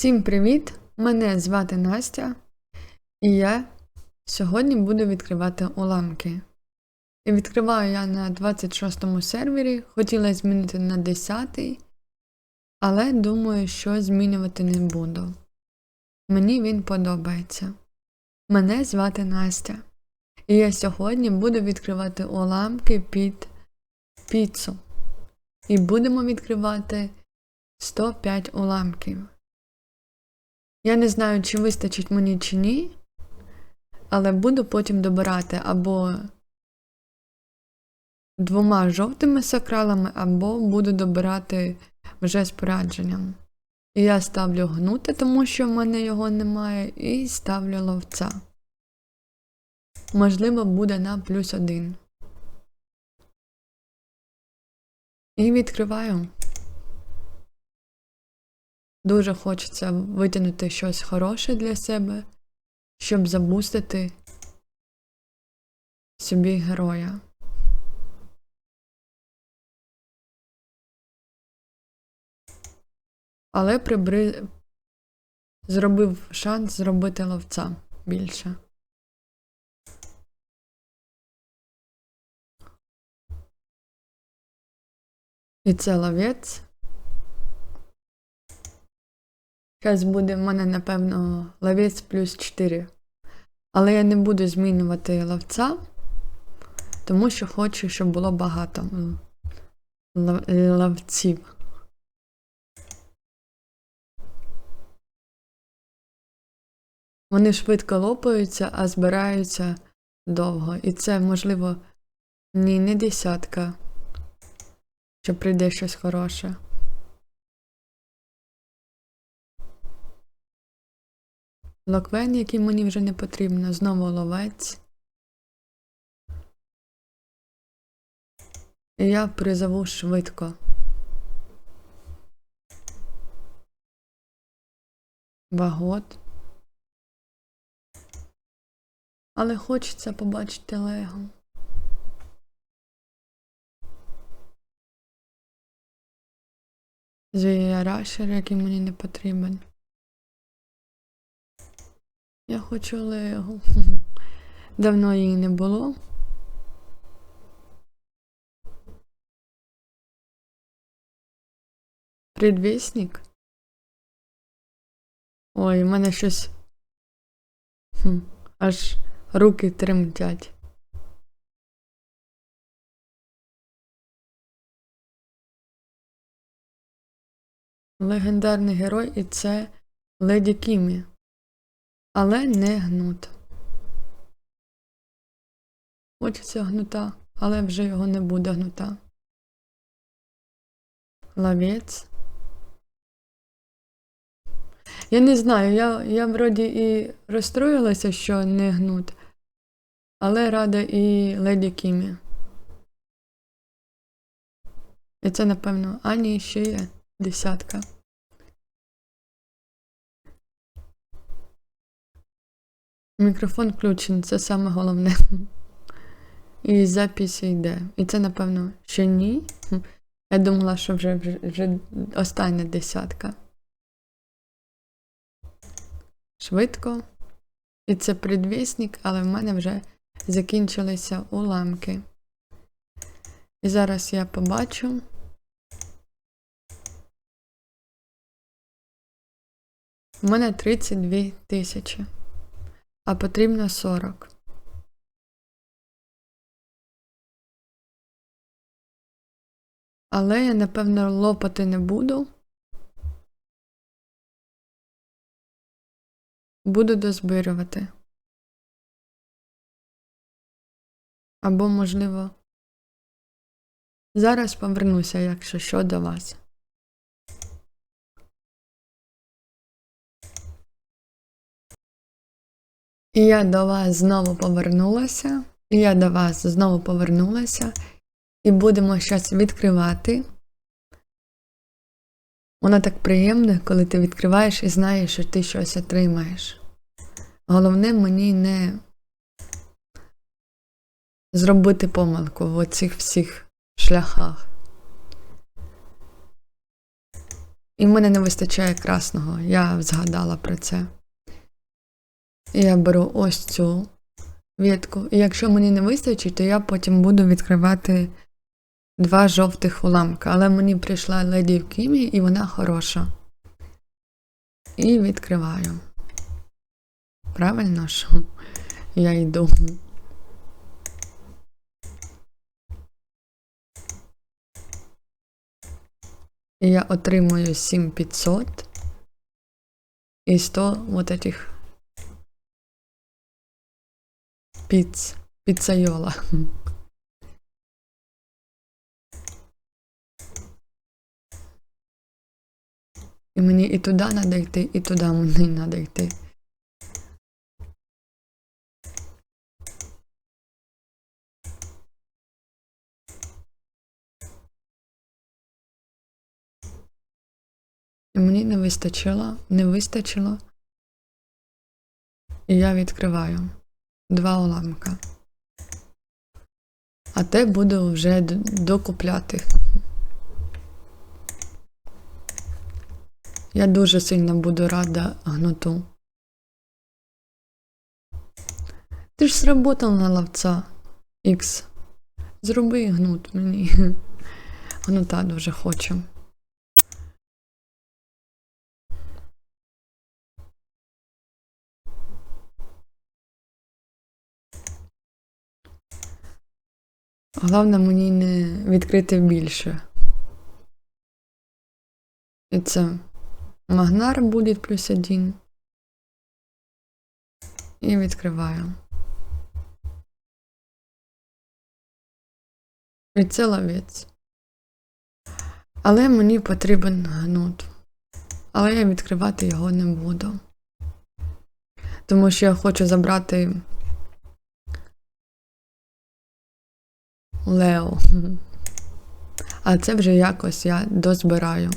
Всім привіт! Мене звати Настя, і я сьогодні буду відкривати уламки. І відкриваю я на 26 сервері, хотіла змінити на 10, але думаю, що змінювати не буду. Мені він подобається. Мене звати Настя. І я сьогодні буду відкривати уламки під піцу. І будемо відкривати 105 уламків. Я не знаю, чи вистачить мені чи ні, але буду потім добирати або двома жовтими сакралами, або буду добирати вже спорядженням. І я ставлю гнути, тому що в мене його немає, і ставлю ловця. Можливо, буде на плюс один. І відкриваю. Дуже хочеться витягнути щось хороше для себе, щоб забустити собі героя. Але прибри... зробив шанс зробити ловця більше. І це ловець. Зараз буде в мене, напевно, ловець плюс 4. Але я не буду змінювати ловця, тому що хочу, щоб було багато ловців. Вони швидко лопаються, а збираються довго. І це, можливо, ні, не десятка, що прийде щось хороше. Локвен, який мені вже не потрібно, знову ловець. І я призову швидко. Вагот. Але хочеться побачити Лего. Звіярашер, який мені не потрібен. Я хочу Лего. Давно її не було. Предвісник? Ой, у мене щось. Хм, аж руки тремтять. Легендарний герой і це Леді Кімі але не гнут. Хочеться гнута, але вже його не буде гнута. Лавець. Я не знаю, я я вроді і розстроїлася, що не гнут, але рада і леді Кімі. І це, напевно, Ані ще є десятка. Мікрофон включений, це саме головне. І запись йде. І це, напевно, ще ні. Я думала, що вже, вже, вже остання десятка. Швидко. І це предвісник, але в мене вже закінчилися уламки. І зараз я побачу. У мене 32 тисячі а потрібно 40. Але я, напевно, лопати не буду. Буду дозбирювати. Або, можливо, зараз повернуся, якщо що до вас. І я до вас знову повернулася. І я до вас знову повернулася. І будемо щось відкривати. Воно так приємно, коли ти відкриваєш і знаєш, що ти щось отримаєш. Головне мені не зробити помилку в оцих всіх шляхах. І в мене не вистачає красного. Я згадала про це. Я беру ось цю ветку. І якщо мені не вистачить, то я потім буду відкривати два жовтих уламка. Але мені прийшла леді в Кімі, і вона хороша. І відкриваю. Правильно, що я йду. І я отримую 7500 і 100 вот этих піц, піцайола. І мені і туди треба йти, і туди мені треба йти. І мені не вистачило, не вистачило. І я відкриваю два уламка. А те буду вже докупляти. Я дуже сильно буду рада гнуту. Ти ж сработав на ловця X. Зроби гнут мені. Гнута дуже хочу. Головне мені не відкрити більше. І це Магнар буде плюс один. І відкриваю. І це ловець. Але мені потрібен гнут. Але я відкривати його не буду. Тому що я хочу забрати Лео. А це вже якось я дозбираю.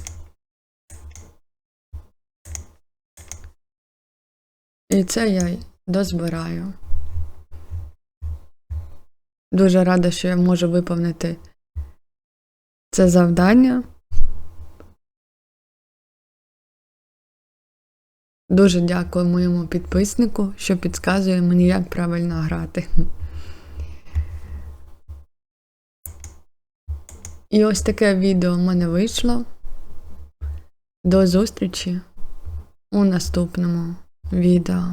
І це я дозбираю. Дуже рада, що я можу виповнити це завдання. Дуже дякую моєму підписнику, що підказує мені, як правильно грати. І ось таке відео в мене вийшло. До зустрічі у наступному відео.